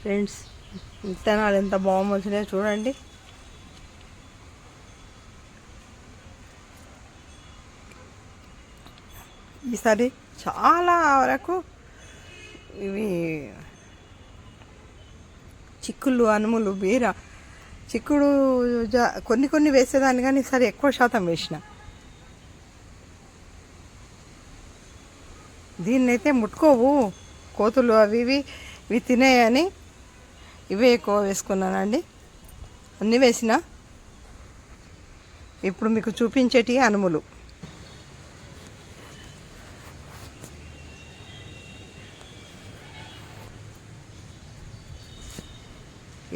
Friends విత్తనాలు ఎంత బాగా వచ్చినాయో చూడండి. ఈసారి చాలా వరకు ఇవి చిక్కుళ్ళు అనుములు బీర చిక్కుడు జా- కొన్ని కొన్ని వేసేదాన్ని కానీ ఈసారి ఎక్కువ శాతం వేసిన. దీన్నైతే ముట్టుకోవు కోతులు అవి ఇవి ఇవి తినేయని ఇవే ఎక్కువ వేసుకున్నానండి. అన్నీ వేసిన ఇప్పుడు మీకు చూపించేటి అనుములు.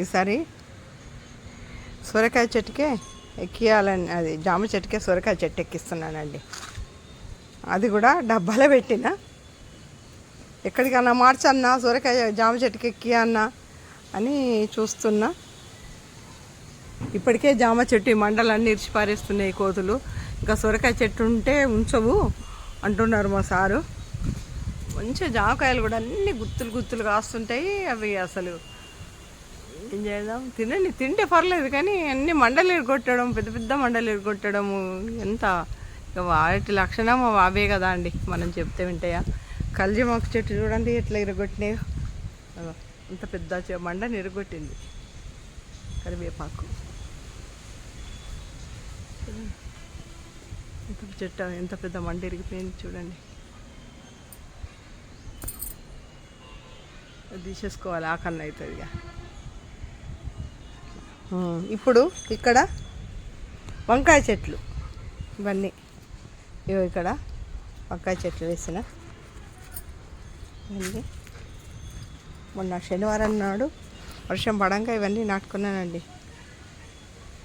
ఈసారి సొరకాయ చెట్టుకే ఎక్కియాలని అది జామ చెట్టుకే సొరకాయ చెట్టు ఎక్కిస్తున్నానండి. అది కూడా డబ్బాలో పెట్టిన. ఎక్కడికన్నా మార్చన్నా సొరకాయ జామ చెట్టుకి ఎక్కి అన్నా అని చూస్తున్నా. ఇప్పటికే జామ చెట్టు ఈ మండలన్నీ ఇరిచి పారేస్తున్నాయి కోతులు. ఇంకా సొరకాయ చెట్టు ఉంటే ఉంచవు అంటున్నారు మా సారు. మంచి జామకాయలు కూడా అన్ని గుత్తులు గుత్తులు కాస్తుంటాయి. అవి అసలు ఏం చేద్దాం? తినండి. తింటే పర్లేదు కానీ అన్ని మండలు ఎరగొట్టడం పెద్ద పెద్ద మండలు ఎరగొట్టడము ఎంత? ఇక వాటి లక్షణం అవే కదా అండి. మనం చెప్తే వింటాయా మాకు చెట్టు చూడండి ఎట్లా ఎరగొట్టినాయో ఇంత పెద్ద మండ నిరగొట్టింది. కరివేపాకు. ఇంత చెట్టు ఎంత పెద్ద మండ ఇరిగిపోయింది చూడండి. అది తీసేసుకోవాలి ఆకన్నా అవుతుంది ఇక. ఇప్పుడు ఇక్కడ వంకాయ చెట్లు. ఇవన్నీ. ఇవో ఇక్కడ వంకాయ చెట్లు వేసిన. ఇవన్నీ. మొన్న శనివారం నాడు వర్షం పడంగా ఇవన్నీ నాటుకున్నానండి.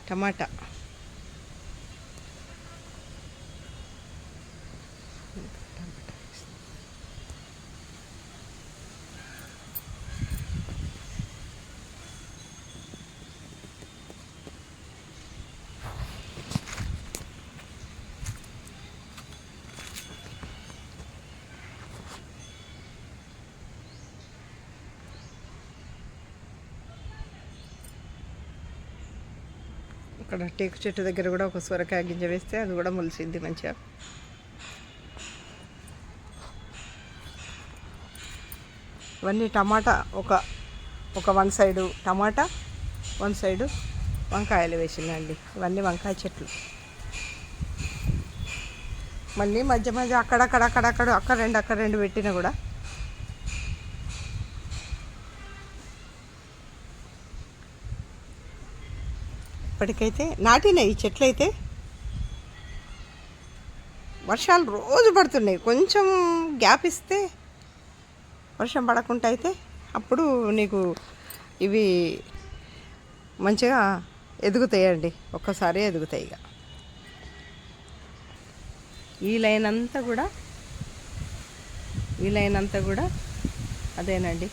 టమాటా. అక్కడ టేకు చెట్టు దగ్గర కూడా ఒక సొరకాయ గింజ వేస్తే అది కూడా మొలిసింది మంచిగా. ఇవన్నీ టమాటా ఒక ఒక one side tomato one side వంకాయలు వేసిందండి. ఇవన్నీ వంకాయ చెట్లు. మళ్ళీ మధ్య మధ్య అక్కడక్కడ అక్కడక్కడ అక్కడ రెండు అక్కడ రెండు పెట్టినా కూడా ఇప్పటికైతే నాటినాయి ఈ చెట్లు అయితే వర్షాలు రోజు పడుతున్నాయి. కొంచెం గ్యాప్ ఇస్తే వర్షం పడకుండా అయితే అప్పుడు నీకు ఇవి మంచిగా ఎదుగుతాయండి. ఒక్కసారి ఎదుగుతాయి ఇక. ఈ లైన్ అంతా కూడా ఈ లైన్ అంతా కూడా అదేనండి.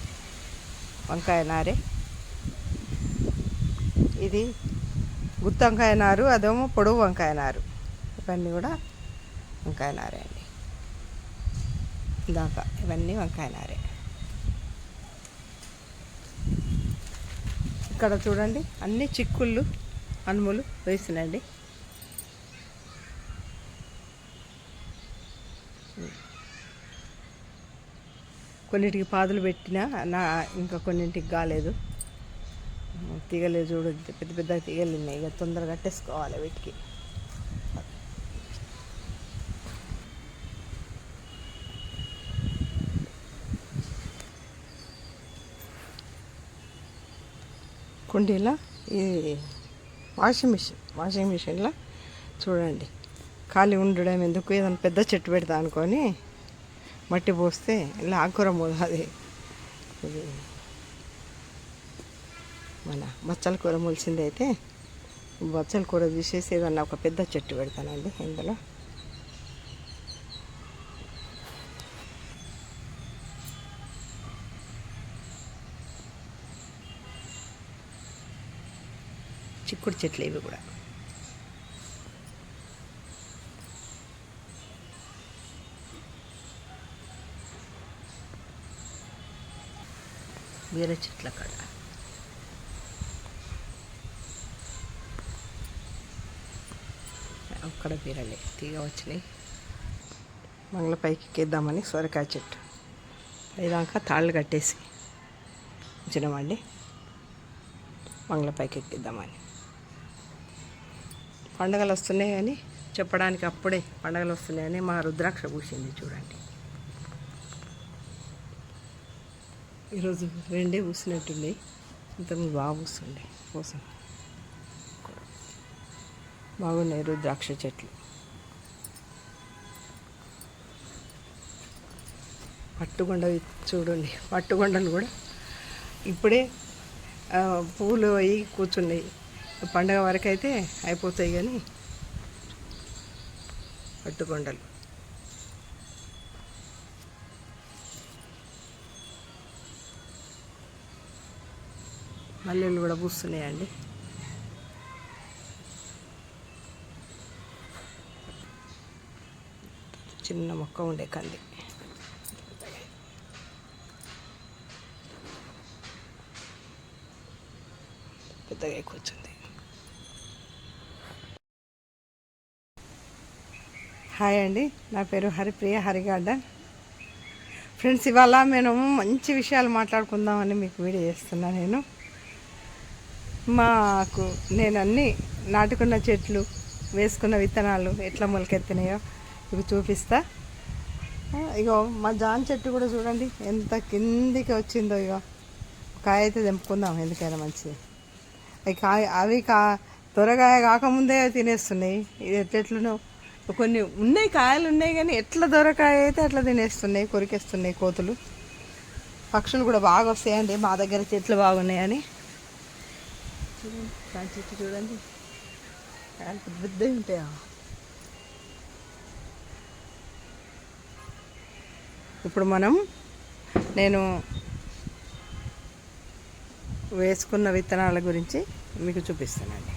వంకాయ నారే. ఇది గుత్తి వంకాయ నారు అదేమో పొడవు వంకాయ నారు. ఇవన్నీ కూడా వంకాయ నారే అండి. ఇందాక ఇవన్నీ వంకాయ నారే. ఇక్కడ చూడండి అన్ని చిక్కుళ్ళు అనుములు వేసినండి కొన్నిటికి పాదులు పెట్టినా నా ఇంకా కొన్నింటికి కాలేదు. తీగలు చూడు పెద్ద పెద్ద తీగలు ఉన్నాయి. ఇక తొందరగా కట్టేసుకోవాలి వీటికి. కుండీలో? ఇది వాషింగ్ మిషన్ వాషింగ్ మిషన్లో? చూడండి. ఖాళీ ఉండడం ఎందుకు? ఏదైనా పెద్ద చెట్టు పెడతా అనుకొని మట్టి పోస్తే ఇలా ఆకుర అది ఇది మన బచ్చల కూర మొలిసింది బచ్చల కూర తీసేసి ఏదన్నా ఒక పెద్ద చెట్టు పెడతానండి ఇందులో. చిక్కుడు చెట్లు ఇవి కూడా. వేరే చెట్ల కాడ. అక్కడ బీరలే తీగ వచ్చినాయి. మంగళ పైకి ఎక్కిద్దామని సొరకాయ చెట్టు. పైదాకా తాళ్ళు కట్టేసి ఉంచినామండి. మంగళ పైకి ఎక్కిద్దామని. పండగలు వస్తున్నాయి చెప్పడానికి అప్పుడే పండగలు వస్తున్నాయని మా రుద్రాక్ష పూసింది చూడండి. ఈరోజు రెండే పూసినట్టుంది ఇంతకుముందు బాగా పూస్తుండే. కోసం బాగున్నాయి రుద్రాక్ష చెట్లు. పట్టుకొండ చూడండి. పట్టుకొండలు కూడా ఇప్పుడే పూలు అవి కూర్చున్నాయి. పండగ వరకు అయితే అయిపోతాయి కానీ పట్టుకొండలు. మల్లెలు కూడా పూస్తున్నాయండి. చిన్న మొక్క ఉండే కంది. పెద్దగా కూర్చుంది. హాయ్ అండి నా పేరు హరిప్రియ హరిగార్డన్. ఫ్రెండ్స్ ఇవాళ నేను మంచి విషయాలు మాట్లాడుకుందామని మీకు వీడియో చేస్తున్నా నేను. మాకు నేను అన్ని నాటుకున్న చెట్లు వేసుకున్న విత్తనాలు ఎట్లా మొలకెత్తినాయో ఇవి చూపిస్తా. ఇగో మా జాన్ చెట్టు కూడా చూడండి ఎంత కిందికి వచ్చిందో ఇగో. కాయ అయితే తెంపుకుందాం ఎందుకైనా మంచిది. అవి కాయ అవి కా త్వరగా కాకముందే తినేస్తున్నాయి. ఇది ఎట్లెట్లనో కొన్ని ఉన్నాయి కాయలు ఉన్నాయి కానీ ఎట్లా దొరకాయ అయితే అట్లా తినేస్తున్నాయి కొరికేస్తున్నాయి కోతులు. పక్షులు కూడా బాగా వస్తాయండి మా దగ్గర చెట్లు బాగున్నాయని చూడండి చెట్టు చూడండి. కాయలు పెద్ద ఉంటాయా? ఇప్పుడు మనం నేను వేసుకున్న విత్తనాల గురించి మీకు చూపిస్తానండి.